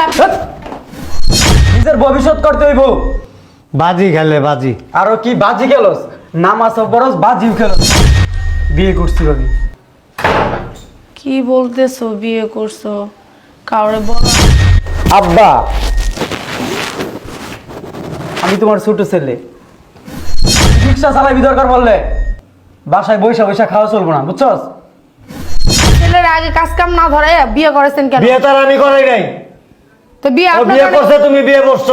রাখ নিজের ভবিষ্যৎ করতে হইব। বাজি খেলে বাজি। আরও কি বাজি খেলোস? নামাজ পড়স বাজিও খেলোস। বিয়ে করছি আমি কি বলতেছো বিয়ে করছ? কাউরে বলো। আব্বা! আমি তোমার ছোট ছেলে। রিক্সা চালাবি দরকার বললে বাসায় বৈশা বৈশা খাওয়া চলবো না বুঝছস? ছেলের আগে কাজ কাম না ধরে বিয়ে করেছেন কেন? বিয়ে তার আমি করাই নাই। তো বিয়ে ও বিয়ে করছে তুমি বিয়ে করছ।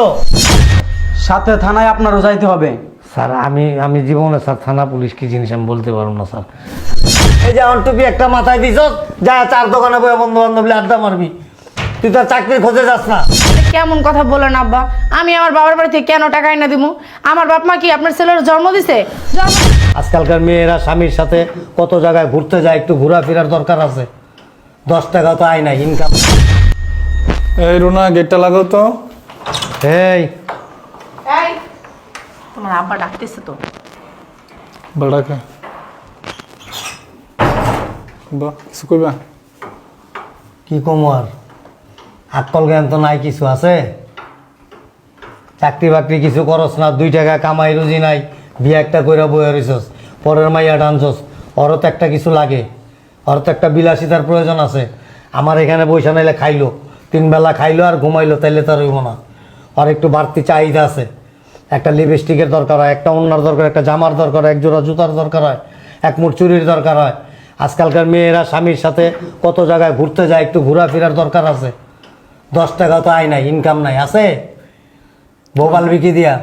সাথে থানায় আপনারও যাইতে হবে। স্যার আমি আমি জীবনে স্যার থানা পুলিশ কি জিনিস আমি বলতে পারব না স্যার। এই যে অন্টুপি একটা মাথায় দিছ যা চার দোকানে বয়ে বন্ধু বান্ধব আড্ডা মারবি। তুই তো আর চাকরির খোঁজে যাস না। কেমন কথা বলেন আব্বা? আমি আমার বাবার বাড়ি থেকে কেন টাকা এনে দিব আমার বাপ মা কি আপনার ছেলের জন্ম দিছে? আজকালকার মেয়েরা স্বামীর সাথে কত জায়গায় ঘুরতে যায় একটু ঘোরাফেরার দরকার আছে। দশ টাকা তো আয় না ইনকাম এই রুনা গেটটা লাগাও তো। এই। এই। তোমার আব্বা ডাকতেছে তো। বাড়াকে বা কিছু কইবা? কি কম আর? আকল জ্ঞান তো নাই কিছু আছে? চাকরি বাকরি কিছু করস না দুই টাকা কামাই রুজি নাই বিয়ে একটা কইরা বয়ে রইছস পরের মাইয়া টানছস ওরও তো একটা কিছু লাগে ওর তো একটা বিলাসিতার প্রয়োজন আছে। আমার এখানে বৈশা নাইলে খাইলো তিন বেলা খাইলো আর ঘুমাইলো তাইলে তার হইব না। আর একটু বাড়তি চাহিদা আছে। একটা লিপস্টিকের দরকার হয় একটা অন্যার দরকার একটা জামার দরকার হয় এক জোড়া জুতার দরকার হয় এক মুঠ চুরির দরকার হয়। আজকালকার মেয়েরা স্বামীর সাথে কত জায়গায় ঘুরতে যায় একটু ঘোরাফেরার দরকার আছে। দশ টাকা তো আয় নাই ইনকাম নাই আছে? ভোপাল বিকি দিয়া?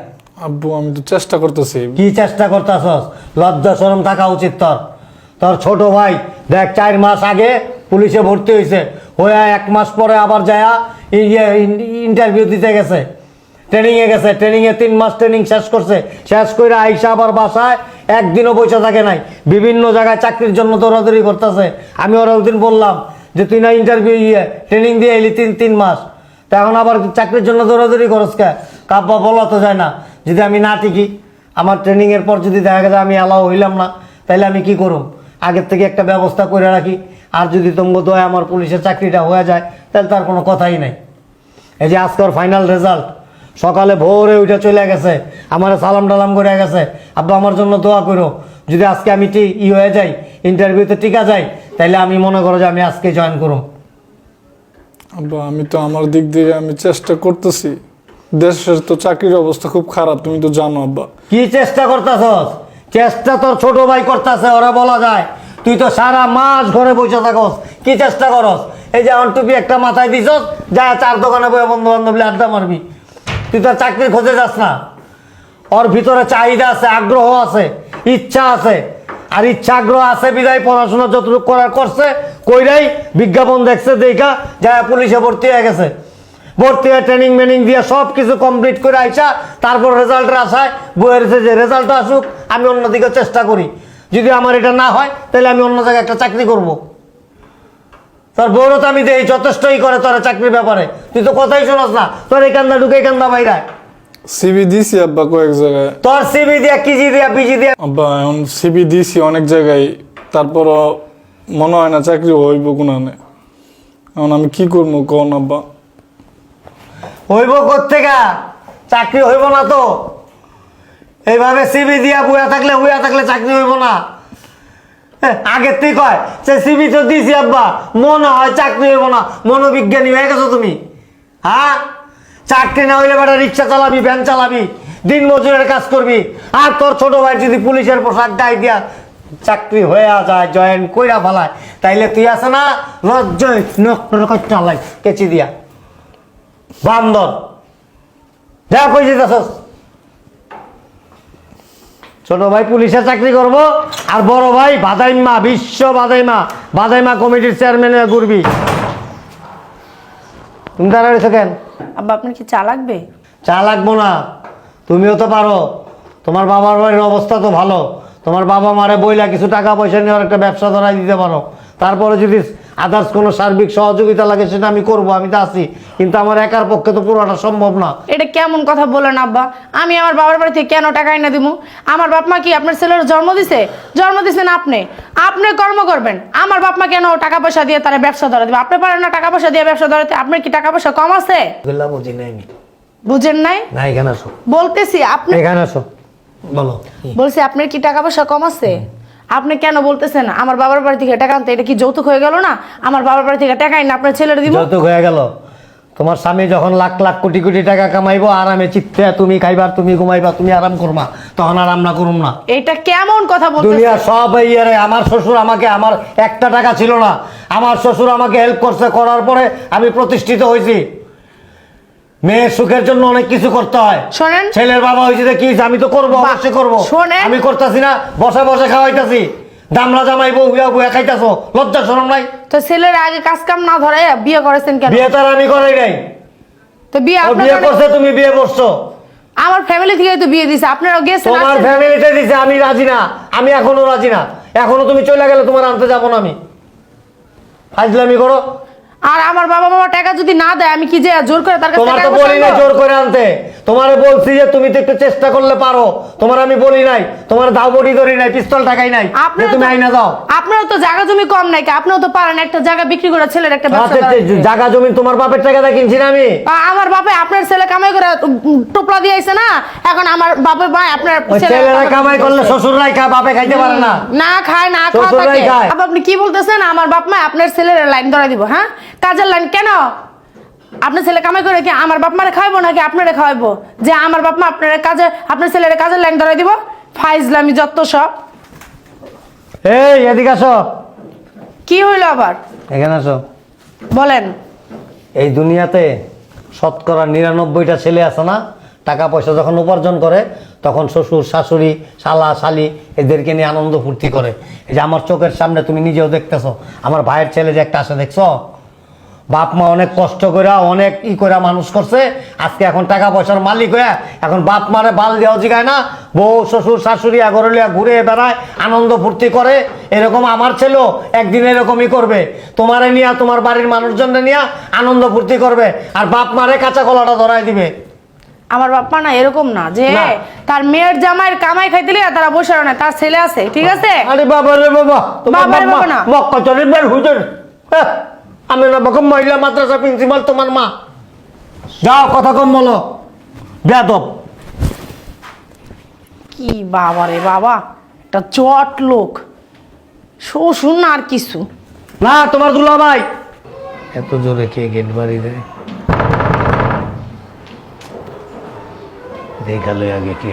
আব্বু আমি তো চেষ্টা করতেছি। কি চেষ্টা করতেছস? লজ্জা শরম থাকা উচিত তোর। তোর ছোট ভাই দেখ চার মাস আগে পুলিশে ভর্তি হয়েছে হয়ে এক মাস পরে আবার যায়া ইন্টারভিউ দিতে গেছে। ট্রেনিংয়ে গেছে। ট্রেনিংয়ে তিন মাস ট্রেনিং শেষ করছে। শেষ করে আইসা আবার বাসায় একদিনও পয়সা থাকে নাই। বিভিন্ন জায়গায় চাকরির জন্য দৌড়াদৌড়ি করতেছে। আমি ওরা ওদিন বললাম যে, তুই না ইন্টারভিউ ইয়ে ট্রেনিং দিয়ে এলি তিন তিন মাস। তা এখন আবার চাকরির জন্য দৌড়াদৌড়ি করস কে? কাব্বা, বলা তো যায় না। যদি আমি না টিকি, আমার ট্রেনিংয়ের পর যদি দেখা গেছে আমি অ্যালাউ হইলাম না তাহলে আমি কি করুম? আগের থেকে একটা ব্যবস্থা করে রাখি। আর যদি তোমার দয় আমার পুলিশের চাকরিটা হয়ে যায় তাহলে তার কোনো কথাই নাই। এই যে আজকের ফাইনাল রেজাল্ট সকালে ভোরে উঠে চলে গেছে আমার সালাম টালাম করে গেছে আব্বা আমার জন্য দোয়া করো যদি আজকে আমি টি- ই হয়ে যাই ইন্টারভিউতে টিকা যাই তাহলে আমি মনে করো যে আমি আজকে জয়েন করুম আব্বা আমি তো আমার দিক দিয়ে আমি চেষ্টা করতেছি। দেশের তো চাকরির অবস্থা খুব খারাপ তুমি তো জানো আব্বা। কি চেষ্টা করতেছস? চেষ্টা তোর ছোট ভাই করতেছে ওরা বলা যায়। তুই তো সারা মাস ঘরে বসে থাকস, কি চেষ্টা করস? এই যে টুপি একটা মাথায় দিছস, যা চার দোকানে বয়ে বন্ধু বান্ধব আড্ডা মারবি। তুই তো চাকরির খোঁজে যাস না। ওর ভিতরে চাহিদা আছে, আগ্রহ আছে, ইচ্ছা আছে। আর ইচ্ছা আগ্রহ আছে বিদায়, পড়াশোনা যতটুকু করার করছে, কইরাই বিজ্ঞাপন দেখছে, দেখা, যা পুলিশে ভর্তি হয়ে গেছে। ভর্তি হয়ে ট্রেনিং মেনিং দিয়ে সব কিছু কমপ্লিট করে আইসা, তারপর রেজাল্টের আশায় বইয়ের যে রেজাল্ট আসুক, আমি অন্যদিকে চেষ্টা করি। যদি আমার এটা না হয় তাহলে আমি অন্য জায়গায় একটা চাকরি করব। তোর বউরও তো আমি দেই যথেষ্টই করে তোর চাকরির ব্যাপারে। তুই তো কথাই শোনাস না তোর এই কান্দা ঢুকে কান্দা বাইরায় সিবি দিছি আব্বা কয়েক জায়গায়। তোর সিবি দিয়া কিজি দিয়া বিজি দিয়া? আব্বা এখন সিবি দিছি অনেক জায়গায় তারপরও মনে হয় না চাকরি হইব কোনানে এখন আমি কি করব কোন আব্বা? হইব কোথেকা চাকরি হইব না তো? এইভাবে সিবি দিয়া বুয়া থাকলে বুয়া থাকলে চাকরি হইব না। হ্যাঁ, আগের তুই কয় সে সিবি তো দিছি আব্বা মনে হয় চাকরি হইব না। মনোবিজ্ঞানী হয়ে গেছো তুমি। হ্যাঁ? চাকরি না হইলে বেটা রিক্সা চালাবি ভ্যান চালাবি দিন মজুরের কাজ করবি। আর তোর ছোট ভাই যদি পুলিশের পোশাক গায়ে দিয়া চাকরি হয়ে যায় জয়েন কইরা ফেলায় তাইলে তুই আছে না? লজ্জয় কেচি দিয়া। বান্দর। যা কই যেতেছস ছোট ভাই পুলিশের চাকরি করব আর বড় ভাই বাদাইমা বিশ্ব বাদাইমা বাদাইমা কমিটির চেয়ারম্যান ঘুরবি তুমি দাঁড়াইছো কেন? আব্বা আপনার কি চা লাগবে? চা লাগবো না। তুমিও তো পারো। তোমার বাবার বাড়ির অবস্থা তো ভালো। তোমার বাবা মারে বইলা কিছু টাকা পয়সা নিয়ে একটা ব্যবসা ধরাই দিতে পারো। তারপরে যদি আদার্স কোনো সার্বিক সহযোগিতা লাগে সেটা আমি করব আমি তো আছি। কিন্তু আমার একার পক্ষে তো পুরোটা সম্ভব না। এটা কেমন কথা বলেন আব্বা? আমি আমার বাবার বাড়ি থেকে কেন টাকা এনে দিব আমার বাপ মা কি আপনার ছেলের জন্ম দিছে? জন্ম দিছেন আপনি। আপনি কর্ম করবেন। আমার বাপ মা কেন টাকা পয়সা দিয়ে তারা ব্যবসা ধরে? দিবে। আপনি পারেন না টাকা পয়সা দিয়ে ব্যবসা ধরাতে। আপনার কি টাকা পয়সা কম আছে? বুঝি নাই আমি। বুঝেন নাই? না এখানে আসো। বলতেছি আপনি এখানে আসো। বলো। বলছি আপনার কি টাকা পয়সা কম আছে? আপনি কেন বলতেছেন আমার বাবার বাড়ি থেকে টাকা আনতে এটা কি যৌতুক হয়ে গেল না? আমার বাবার বাড়ি থেকে টাকা এনে আপনার ছেলের দিব? যৌতুক হয়ে গেল। তোমার স্বামী যখন লাখ লাখ কোটি কোটি টাকা কামাইবো আরামে চিত্তে তুমি খাইবার তুমি ঘুমাইবা তুমি আরাম করবা তখন আরাম না করুম না। এটা কেমন কথা বলতেছেন? দুনিয়া সব ইয়ারে আমার শ্বশুর আমাকে আমার একটা টাকা ছিল না। আমার শ্বশুর আমাকে হেল্প করছে করার পরে আমি প্রতিষ্ঠিত হয়েছি। মেয়ের সুখের জন্য অনেক কিছু করতে হয়। শোনেন। ছেলের বাবা হয়েছে যে কি আমি তো করব অবশ্যই করব। শোনেন। আমি করতেছি না বসে বসে খাওয়াইতাছি। দামলা জামাই বউ বুয়া বুয়া খাইতাছো লজ্জা শরম নাই? তো ছেলের আগে কাজ কাম না ধরে বিয়ে করেছেন কেন? বিয়ে তার আমি করাই নাই। তো বিয়ে ও আপনার বিয়ে করে- করছে তুমি বিয়ে করছ। আমার ফ্যামিলি থেকে তো বিয়ে দিছে আপনারাও গেছেন তোমার। ফ্যামিলিতে দিছে আমি রাজি না আমি এখনও রাজি না। এখনও তুমি চলে গেলে তোমার আনতে যাব না আমি। ফাজলামি করো। আর আমার বাবা মামা টাকা যদি না দেয় আমি কি যে জোর করে তার কাছে তোমার টাকা তো বলি না জোর করে আনতে। তোমারে বলছি যে তুমি তো একটু চেষ্টা করলে পারো। তোমার আমি বলি নাই তোমার দাও বডি ধরি নাই পিস্তল টাকাই নাই। যে তুমি আইনা দাও আপনারও তো জায়গা জমি কম নাই কি? আপনিও তো পারেন একটা জায়গা বিক্রি করে ছেলের একটা ব্যবসা আচ্ছা, করাতে। জায়গা জমি তোমার বাপের টাকা দিয়ে কিনছি না আমি? আ- আমার বাপে আপনার ছেলে কামাই করে টোপলা দিয়ে আইছে না? এখন আমার বাপে ভাই আপনার ওই ছেলেরা কামাই করলে শ্বশুররাই খা বাপে খাইতে পারে না। না খায় না খাওয়া থাকে। খায়। আপনি কি বলতেছেন? আমার বাপ মা আপনার ছেলের লাইন ধরা দিব হ্যাঁ? কাজের লাইন কেন? আপনার ছেলে কামাই করে কি আমার বাপ মারে খাওয়াবো নাকি আপনারে খাওয়াবো যে আমার বাপ মা আপনার কাজে আপনার ছেলের কাজের লাইন ধরা দিব? ফাইজলামি যত সব। এই এদিকে আসো। কি হইল আবার? এখানে আসো। বলেন। এই দুনিয়াতে শতকরা নিরানব্বইটা ছেলে আছে না? টাকা পয়সা যখন উপার্জন করে তখন শ্বশুর শাশুড়ি শালা শালি এদেরকে নিয়ে আনন্দ ফুর্তি করে। এই যে আমার চোখের সামনে তুমি নিজেও দেখতেছো আমার ভাইয়ের ছেলে যে একটা আসে দেখছ? বাপ মা অনেক কষ্ট করে অনেক ই করে মানুষ করছে। আজকে এখন টাকা পয়সার মালিক হয়ে এখন বাপ মারে বাল দেওয়া জিগায় না। বউ শ্বশুর শাশুড়ি আগরলিয়া ঘুরে বেড়ায় আনন্দ ফুর্তি করে। এরকম আমার ছেলেও একদিন এরকমই করবে। তোমারে নিয়ে তোমার বাড়ির মানুষজনকে নিয়ে আনন্দ ফুর্তি করবে। আর বাপ মারে কাঁচা কলাটা ধরাই দিবে। আমার বাপ মা না এরকম না যে তার মেয়ের জামাইয়ের কামাই খাইতে লিয়া তারা বসে না তার ছেলে আছে ঠিক আছে? আরে বাবা রে বাবা তোমার বাবা বাবা না। মক্কা চরিবের হুজুর। হ্যাঁ, আমি না বাকম মহিলা মাদ্রাসা প্রিন্সিপাল তোমার মা। যাও কথা কম বলো। বেদব কি বাবা রে বাবা একটা চট লোক। শ্বশুর না আর কিছু। না তোমার দুলা ভাই এত জোরে কে গেট বাড়ি দেয়? দেখালে আগে কে?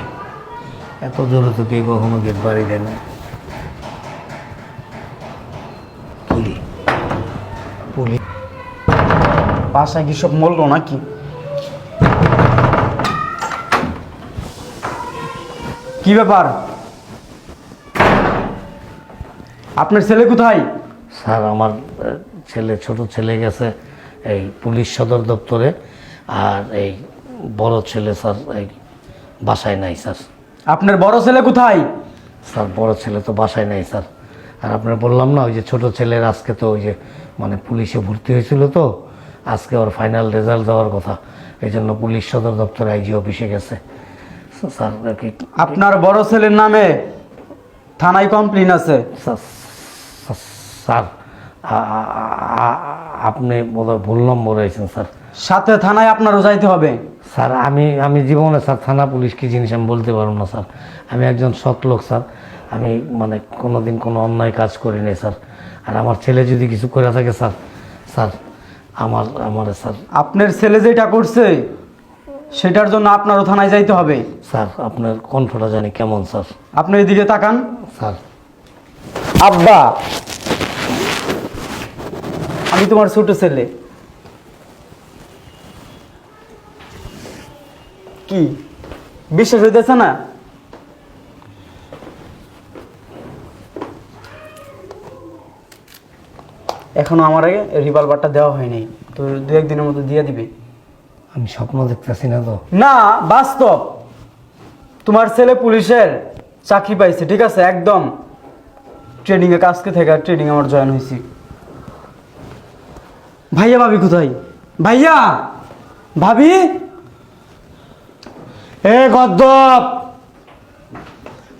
এত জোরে তো কে কখনো গেট বাড়ি দেয় না? পুলি। বাসায় কি সব মরলো নাকি? কি ব্যাপার? আপনার ছেলে কোথায়? স্যার আমার ছেলে ছোট ছেলে গেছে এই পুলিশ সদর দপ্তরে আর এই বড় ছেলে স্যার এই বাসায় নাই স্যার। আপনার বড় ছেলে কোথায়? স্যার বড় ছেলে তো বাসায় নাই স্যার। আর আপনার বললাম না ওই যে ছোট ছেলের আজকে তো ওই যে মানে পুলিশে ভর্তি হয়েছিল তো। আজকে ওর ফাইনাল রেজাল্ট দেওয়ার কথা। এই জন্য পুলিশ সদর দপ্তর আইজি অফিসে গেছে। স্যার কি আপনার বড় ছেলের নামে থানায় কমপ্লেন আছে। স্যার আপনি বোধহয় ভুল নম্বর হয়েছেন স্যার সাথে থানায় আপনারও যাইতে হবে। স্যার আমি আমি জীবনে স্যার থানা পুলিশ কি জিনিস আমি বলতে পারব না স্যার আমি একজন সৎ লোক স্যার আমি মানে কোনো দিন কোনো অন্যায় কাজ করি নাই স্যার আর আমার ছেলে যদি কিছু করে থাকে স্যার স্যার আমার আমার স্যার। আপনার ছেলে যেটা করছে সেটার জন্য আপনারও থানায় যাইতে হবে। স্যার আপনার কণ্ঠটা জানি কেমন স্যার। আপনি এদিকে তাকান। স্যার। আব্বা আমি তোমার ছোট ছেলে। কি? বিশ্বাস হইতেছে না? এখনও আমার আগে রিভলভারটা দেওয়া হয়নি। তো দু একদিনের মতো দিয়ে দিবে। আমি স্বপ্ন দেখতেছি না তো। না বাস্তব। তোমার ছেলে পুলিশের চাকরি পাইছে ঠিক আছে? একদম। ট্রেনিংয়ে কাজকে থেকে ট্রেনিং আমার জয়েন হয়েছি। ভাইয়া ভাবি কোথায়? ভাইয়া! ভাবি! এ গদ্দপ!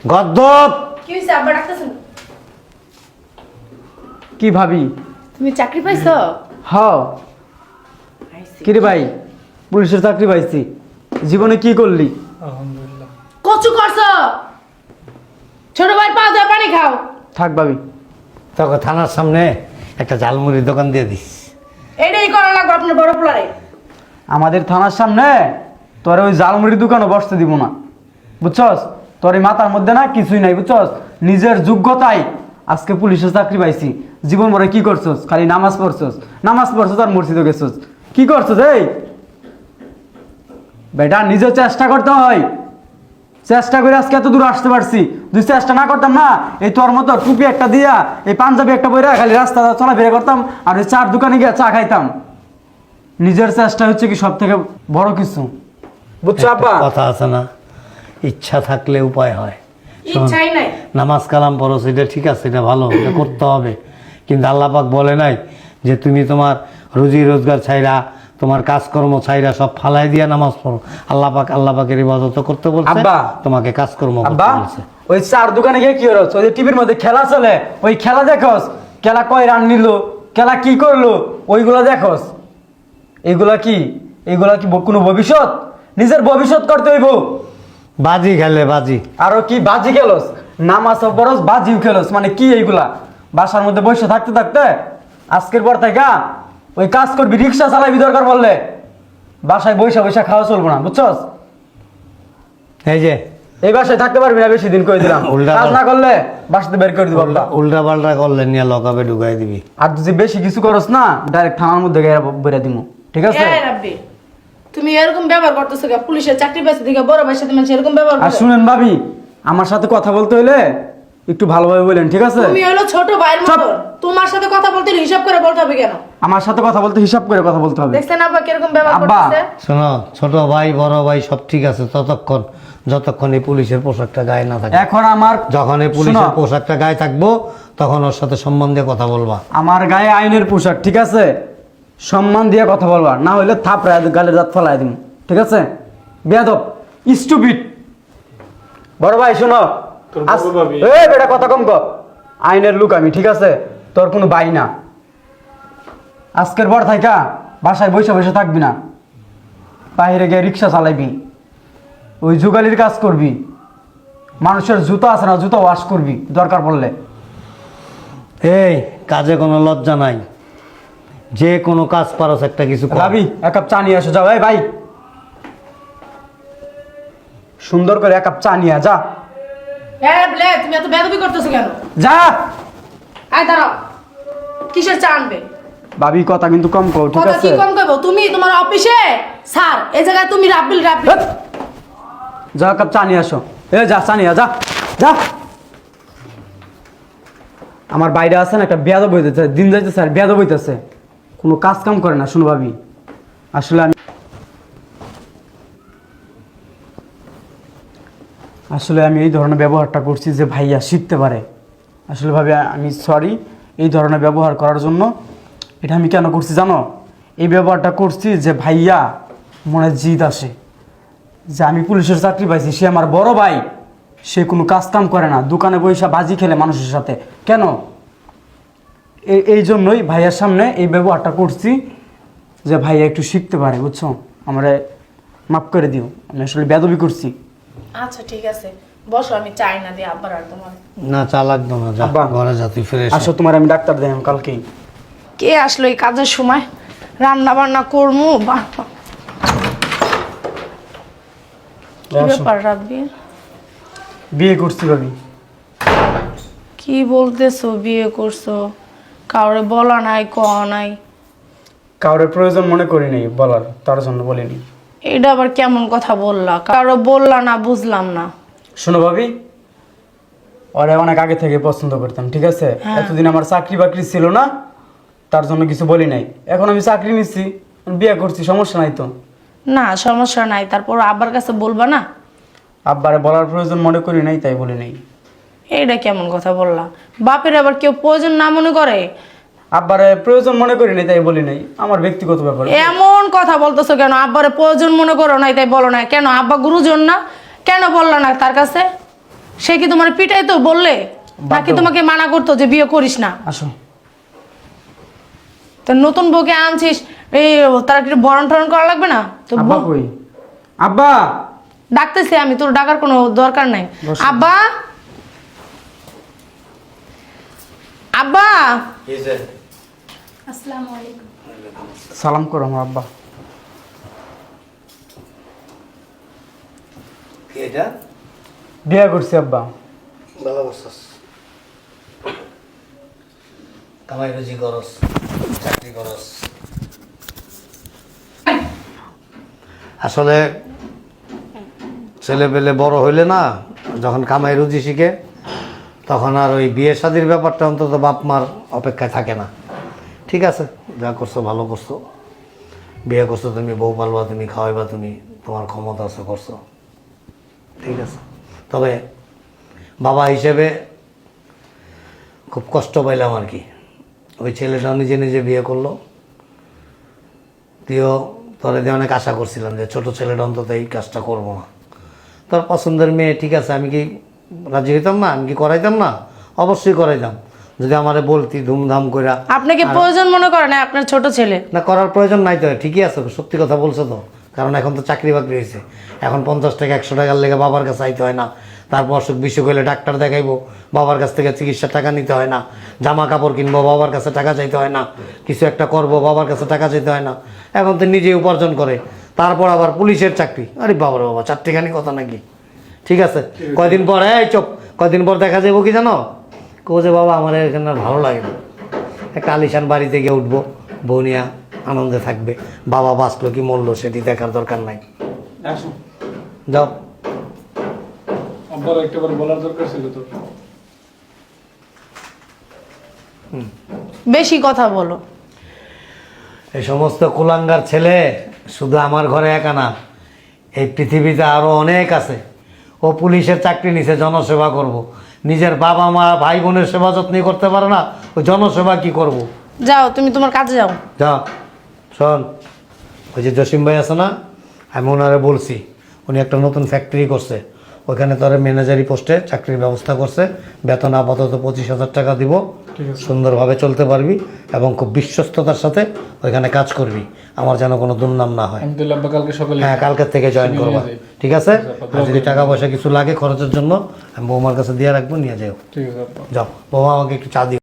গদ্দপ! কি হয়েছে আব্বা কি ভাবি? তুমি চাকরি পাইছো? হ কিরে ভাই পুলিশের চাকরি পাইছি। জীবনে কি করলি? আলহামদুলিল্লাহ। কচু করছ? ছোট ভাই পা পানি খাও। থাক ভাবি। তোকে থানার সামনে একটা ঝালমুড়ির দোকান দিয়ে দিস। এটাই করা লাগবে আপনার বড় পোলারে। আমাদের থানার সামনে তোর ওই জালমুড়ির দোকানও বসতে দিব না। বুঝছস? তোর এই মাথার মধ্যে না কিছুই নাই বুঝছস? নিজের যোগ্যতায় আজকে পুলিশের চাকরি পাইছি। জীবন ভরে কি করছস? খালি নামাজ পড়ছস। নামাজ পড়ছস আর মসজিদে গেছস। কি করছস এই? বেটা নিজে চেষ্টা করতে হয়। চেষ্টা করে আজকে এত দূর আসতে পারছি। যদি চেষ্টা না করতাম না এই তোর মতো টুপি একটা দিয়া এই পাঞ্জাবি একটা বইরা খালি রাস্তা চলাফেরা করতাম আর ওই চার দোকানে গিয়ে চা খাইতাম। নিজের চেষ্টা হচ্ছে কি সব থেকে বড় কিছু। বুঝছ আব্বা? কথা আছে না ইচ্ছা থাকলে উপায় হয়। ইচ্ছাই নাই। নামাজ কালাম পড়ো সেটা ঠিক আছে এটা ভালো এটা করতে হবে। কিন্তু আল্লাহ পাক বলে নাই যে তুমি তোমার রুজি রোজগার ছাইরা তোমার কাজকর্ম ছাইরা সব ফালাই দিয়া নামাজ পড়ো। আল্লাহ পাক আল্লাহ পাকের ইবাদত করতে বলছে। তোমাকে কাজকর্ম করতে বলছে। ওই চার দোকানে গিয়ে কি হলো? ওই যে টিভির মধ্যে খেলা চলে ওই খেলা দেখোস খেলা কয় রান নিল খেলা কি করল ওইগুলো দেখোস। এইগুলা কি? এইগুলা কি কোনো ভবিষ্যৎ? নিজের ভবিষ্যৎ করতে হইব। বাজি খেলে বাজি। আরও কি বাজি খেলোস? নামাজ বরস বাজিও খেলোস। মানে কি এইগুলা? বাসার মধ্যে বসে থাকতে থাকতে আজকের পর থেকে ওই কাজ করবি রিক্সা চালাবি দরকার বললে বাসায় বৈশা বৈশা খাওয়া চলবো না বুঝছস? এই যে। এই বাসায় থাকতে পারবি না বেশি দিন করে দিলাম। উল্টা কাজ না করলে বাসাতে বের করে দিব। উল্টা পাল্টা করলে নিয়ে লকাবে ঢুকাই দিবি। আর যদি বেশি কিছু করস না ডাইরেক্ট থানার মধ্যে গিয়ে বেরে দিব ঠিক আছে? তুমি এরকম ব্যবহার করতেছো কেন পুলিশের চাকরি পাইছে দিকে বড় ভাইয়ের সাথে মানুষ এরকম ব্যবহার আর করে। শুনেন ভাবি আমার সাথে কথা বলতে হলে একটু ভালোভাবে বলেন ঠিক আছে? তুমি হলো ছোট ভাইয়ের চুপ। মতো তোমার সাথে কথা বলতে হলে হিসাব করে বলতে হবে কেন? আমার সাথে কথা বলতে হিসাব করে কথা বলতে হবে। দেখছেন আব্বা কীরকম ব্যবহার আব্বা। করতেছে? শোনো ছোট ভাই বড় ভাই সব ঠিক আছে ততক্ষণ যতক্ষণ এই পুলিশের পোশাকটা গায়ে না থাকে। এখন আমার যখন এই পুলিশের শোনো, পোশাকটা গায়ে থাকব তখন ওর সাথে সম্বন্ধে কথা বলবা। আমার গায়ে আইনের পোশাক ঠিক আছে? সম্মান দিয়ে কথা বলবা না হইলে থাপড়ায় গালের দাঁত ফলাই দিব ঠিক আছে? বেয়াদব স্টুপিড বড় ভাই শোনো। তোর আস- বড় ভাবি। এই বেটা কথা কম কর আইনের লোক আমি ঠিক আছে? তোর কোনো বাই না। আজকের পর থাইকা বাসায় বসে বসে থাকবি না। বাইরে গিয়ে রিক্সা চালাইবি। ওই যুগালির কাজ করবি। মানুষের জুতো আছে না জুতো ওয়াশ করবি দরকার পড়লে। এই কাজে কোনো লজ্জা নাই। যে কোনো কাজ পারস একটা কিছু কর। ভাবি এক কাপ চা নিয়ে আসো যাও এই ভাই। সুন্দর করে এক কাপ চা নিয়ে আয়, যা। হ্যাঁ বলে তুমি এত বেদবি করতেছো কেন? যা। আয় দাঁড়াও কিসের চা আনবে? ভাবি কথা কিন্তু কম কও ঠিক কথা কি আছে কম করব তুমি তোমার অফিসে? স্যার এই জায়গায় তুমি রাব্বিল রাব্বিল। হেৎ। যা এক কাপ চা নিয়ে আসো। এ যা চা নিয়ে আয়, যা যা। আমার বাইরে আছে না একটা বেয়াদব হইতেছে দিন যাইতেছে আর বেয়াদব হইতেছে। কোনো কাজ কাম করে না শুনো ভাবি। আসলে আমি আসলে আমি এই ধরনের ব্যবহারটা করছি যে ভাইয়া শিখতে পারে। আসলে ভাবি, আমি সরি এই ধরনের ব্যবহার করার জন্য। এটা আমি কেন করছি জানো? এই ব্যবহারটা করছি যে ভাইয়া মনে জিদ আসে। যে আমি পুলিশের চাকরি পাইছি, সে আমার বড় ভাই। সে কোনো কাজ কাম করে না। দোকানে বৈশা বাজি খেলে মানুষের সাথে। কেন? এই এই জন্যই ভাইয়ার সামনে এই ব্যবহারটা করছি যে ভাইয়া একটু শিখতে পারে বুঝছ? আমরা মাফ করে দিও আমি আসলে বেদবি করছি। আচ্ছা ঠিক আছে। বসো আমি চাই না দিয়ে আব্বার আর তোমার। না চা লাগতো না যা আব্বা। ঘরে যা তুই ফিরে আসো তোমার আমি ডাক্তার দেখাম কালকেই। কে আসলো এই কাজের সময়? রান্না বান্না করব বাহ বাহ। কি আসো। ব্যাপার বিয়ে করছি ভাবি। কি বলতেছো বিয়ে করছ? কাউরে বলা নাই ক নাই। কাউরের প্রয়োজন মনে করি নাই বলার তার জন্য বলিনি। এটা আবার কেমন কথা বললা? কারও বললা না বুঝলাম না। শোনো ভাবি ওরে অনেক আগে থেকে পছন্দ করতাম ঠিক আছে? হ্যাঁ। এতদিন আমার চাকরি বাকরি ছিল না তার জন্য কিছু বলি নাই। এখন আমি চাকরি নিচ্ছি বিয়ে করছি সমস্যা নাই তো। না সমস্যা নাই তারপর আব্বার কাছে বলবা না? আব্বারে বলার প্রয়োজন মনে করি নাই তাই বলি নাই। এইটা কেমন কথা বললা? বাপের আবার কেউ প্রয়োজন না মনে করে? আব্বারে প্রয়োজন মনে করি নাই তাই বলি নাই। আমার ব্যক্তিগত ব্যাপার। এমন কথা বলতেছো কেন? আব্বারে প্রয়োজন মনে করো নাই তাই বলো না কেন? আব্বা গুরুজন না? কেন বলল না তার কাছে? সে কি তোমার পিটাই তো বললে নাকি তোমাকে মানা করতো যে বিয়ে করিস না? আসো। তো নতুন বউকে আনছিস এই তার কি বরণ টরণ করা লাগবে না? তো আব্বা কই? আব্বা! ডাকতেছি আমি তোর ডাকার কোনো দরকার নাই। বসো। আব্বা! সালাম করো আমার আব্বা। এটা? বিয়ে করছি আব্বা। ভালো করছস। কামাই রুজি করস চাকরি করস। আসলে ছেলে পেলে বড় হইলে না যখন কামাই রুজি শিখে তখন আর ওই বিয়ে শাদির ব্যাপারটা অন্তত বাপ মার অপেক্ষায় থাকে না। ঠিক আছে, যা করছ ভালো করছ। বিয়ে করছ তুমি, বউ পালবা তুমি, খাওয়াইবা তুমি, তোমার ক্ষমতা আছে, করছ। ঠিক আছে। তবে বাবা হিসেবে খুব কষ্ট পাইলাম আর কি। ওই ছেলেটাও নিজে নিজে বিয়ে করল। তুইও তোরে দিয়ে অনেক আশা করছিলাম যে ছোট ছেলেটা অন্তত এই কাজটা করব না। তোর পছন্দের মেয়ে, ঠিক আছে, আমি কি রাজি হইতাম না আমি কি করাইতাম না? অবশ্যই করাইতাম। যদি আমারে বলতি ধুমধাম করে আপনি কি প্রয়োজন মনে করেন না আপনার ছোট ছেলে? না করার প্রয়োজন নাই তো ঠিকই আছে সত্যি কথা বলছো তো। কারণ এখন তো চাকরি বাকরি হয়েছে এখন পঞ্চাশ টাকা একশো টাকার লেগে বাবার কাছে আইতে হয় না। তারপর অসুখ বিসুখ হলে ডাক্তার দেখাইবো বাবার কাছ থেকে চিকিৎসার টাকা নিতে হয় না। জামা কাপড় কিনবো বাবার কাছে টাকা চাইতে হয় না। কিছু একটা করব বাবার কাছে টাকা চাইতে হয় না। এখন তো নিজে উপার্জন করে। তারপর আবার পুলিশের চাকরি। আরে বাবার বাবা চারটিখানি কথা নাকি? ঠিক আছে। কয়দিন পর? এই চোপ কয়দিন পর দেখা যাব কি জানো? কো যে বাবা আমার এখানে আর ভালো লাগে না। একটা আলিশান বাড়িতে গিয়ে উঠবো বনিয়া আনন্দে থাকবে। বাবা বাঁচলো কি মরলো সেটি দেখার দরকার নাই। যাও। আব্বার একটাবার বলার দরকার ছিল তোর। বেশি কথা বলো। এই সমস্ত কুলাঙ্গার ছেলে শুধু আমার ঘরে একা না এই পৃথিবীতে আরও অনেক আছে। ও পুলিশের চাকরি নিছে জনসেবা করব। নিজের বাবা মা ভাই বোনের সেবা যত্ন করতে পারে না ও জনসেবা কি করব। যাও তুমি তোমার কাজে যাও যা শোন ওই যে জসিম ভাই আছে না আমি ওনারে বলছি উনি একটা নতুন ফ্যাক্টরি করছে ওখানে তোর ম্যানেজারি পোস্টে চাকরির ব্যবস্থা করছে বেতন আপাতত পঁচিশ হাজার টাকা দিব সুন্দরভাবে চলতে পারবি এবং খুব বিশ্বস্ততার সাথে ওইখানে কাজ করবি। আমার যেন কোনো দুর্নাম না হয়। আমি কালকে সকালে হ্যাঁ কালকের থেকে জয়েন করব। ঠিক আছে? আর যদি টাকা পয়সা কিছু লাগে খরচের জন্য আমি বৌমার কাছে দিয়ে রাখব নিয়ে যাও। ঠিক যাও বৌমা আমাকে একটু চা দিও।